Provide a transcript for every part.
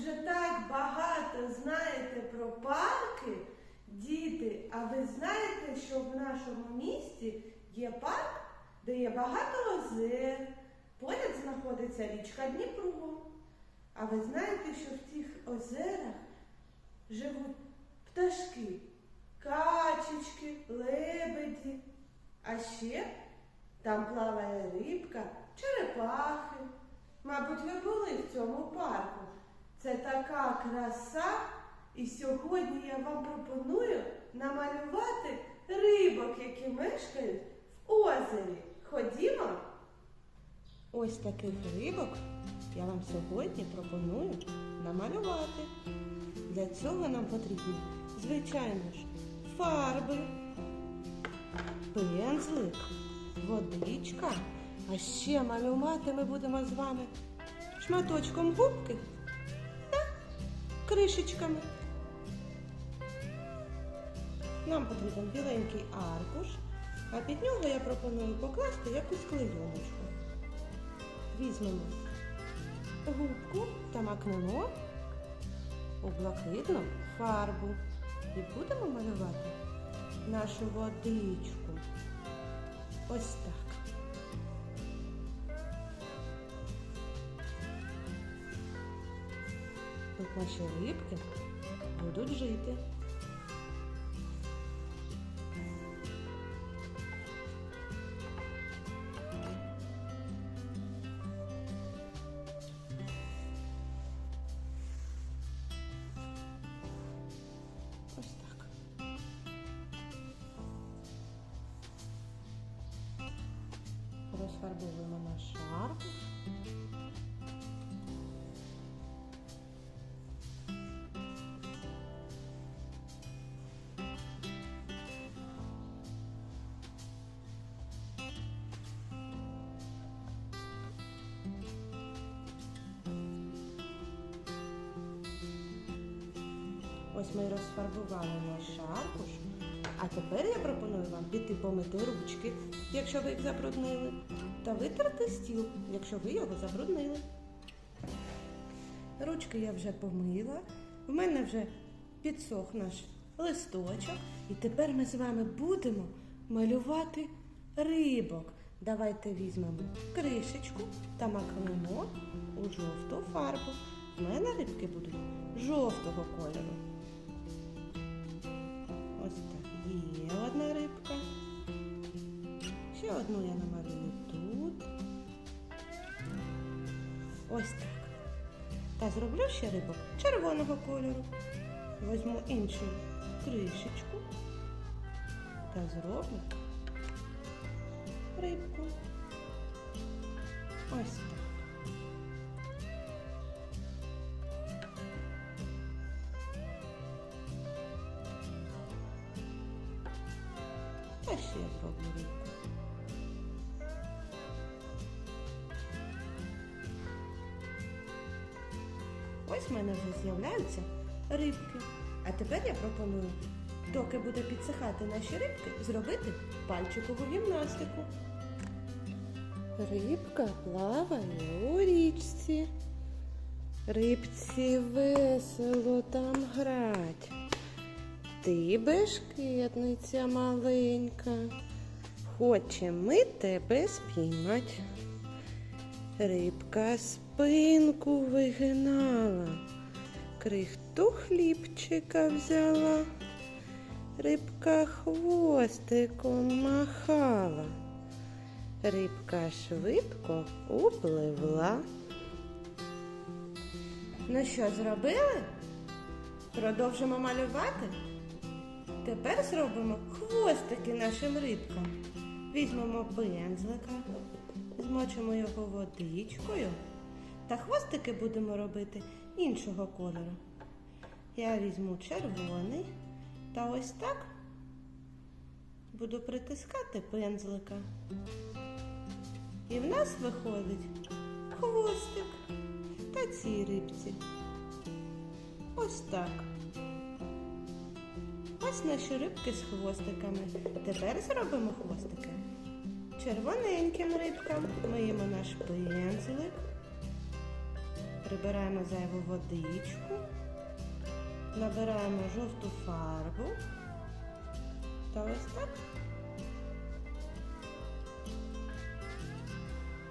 вже так багато знаєте про парки, діти. А ви знаєте, що в нашому місті є парк, де є багато озер. Поряд знаходиться річка Дніпро. А ви знаєте, що в цих озерах живуть пташки, качечки, лебеді. А ще там плаває рибка, черепахи. Мабуть, ви були в цьому парку. Це така краса. І сьогодні я вам пропоную намалювати рибок, які мешкають в озері. Ходімо. Ось таких рибок я вам сьогодні пропоную намалювати. Для цього нам потрібні, звичайно ж, фарби, пензлик, водичка. А ще малювати ми будемо з вами шматочком губки кришечками. Нам потрібен біленький аркуш, а під нього я пропоную покласти якусь клейоночку. Візьмемо губку та макнемо у блакитну фарбу і будемо малювати нашу водичку. Ось так. Тут наші рибки будуть жити. Ось ми розфарбували наш аркуш. А тепер я пропоную вам піти помити ручки, якщо ви їх забруднили, та витерти стіл, якщо ви його забруднили. Ручки я вже помила. В мене вже підсох наш листочок. І тепер ми з вами будемо малювати рибок. Давайте візьмемо кришечку та макнемо у жовту фарбу. У мене рибки будуть жовтого кольору. Ось. Є одна рибка. Ще одну я намалюю тут. Ось так. Та зроблю ще рибок червоного кольору. Возьму іншу кришечку та зроблю рибку. Ось Ще я зроблю рибку. Ось в мене вже з'являються рибки. А тепер я пропоную, доки буде підсихати наші рибки, зробити пальчикову гімнастику. Рибка плаває у річці. Рибці весело там грать. Ти бешкетниця маленька, хочем ми тебе спіймать. Рибка спинку вигинала, крихту хлібчика взяла, рибка хвостиком махала, рибка швидко upливла. Ну що, зробили? Продовжимо малювати? Тепер зробимо хвостики нашим рибкам. Візьмемо пензлика, змочимо його водичкою та хвостики будемо робити іншого кольору. Я візьму червоний та ось так буду притискати пензлика. І в нас виходить хвостик та цій рибці. Ось так. Ось наші рибки з хвостиками. Тепер зробимо хвостики. Червоненьким рибкам миємо наш пензлик. Прибираємо зайву водичку, набираємо жовту фарбу та ось так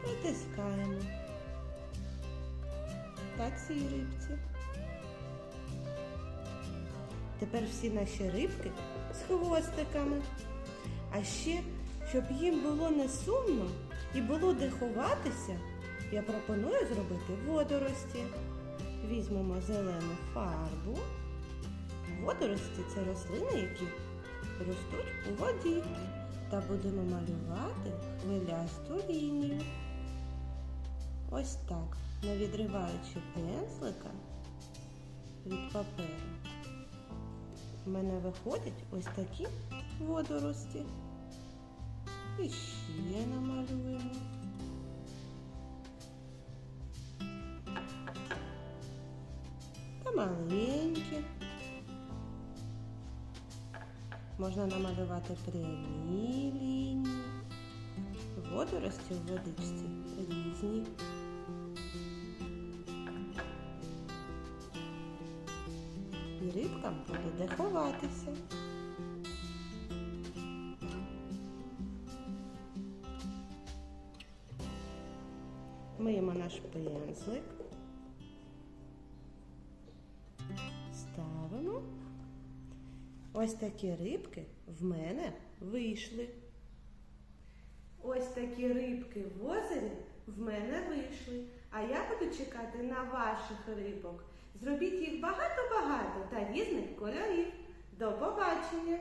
притискаємо. Так цій рибці. Тепер всі наші рибки з хвостиками. А ще, щоб їм було не сумно і було де ховатися, я пропоную зробити водорості. Візьмемо зелену фарбу. Водорості це рослини, які ростуть у воді. Та будемо малювати хвилясту лінію. Ось так, не відриваючи пензлика від паперу. У мене виходять ось такі водорості. І ще намалюємо. Та маленькі. Можна намалювати прямі лінії. Водорості в водичці різні. І рибкам буде де ховатися. Миємо наш пензлик. Ставимо. Ось такі рибки в мене вийшли. Ось такі рибки в озері в мене вийшли. А я буду чекати на ваших рибок. Зробіть їх багато-багато та різних кольорів. До побачення!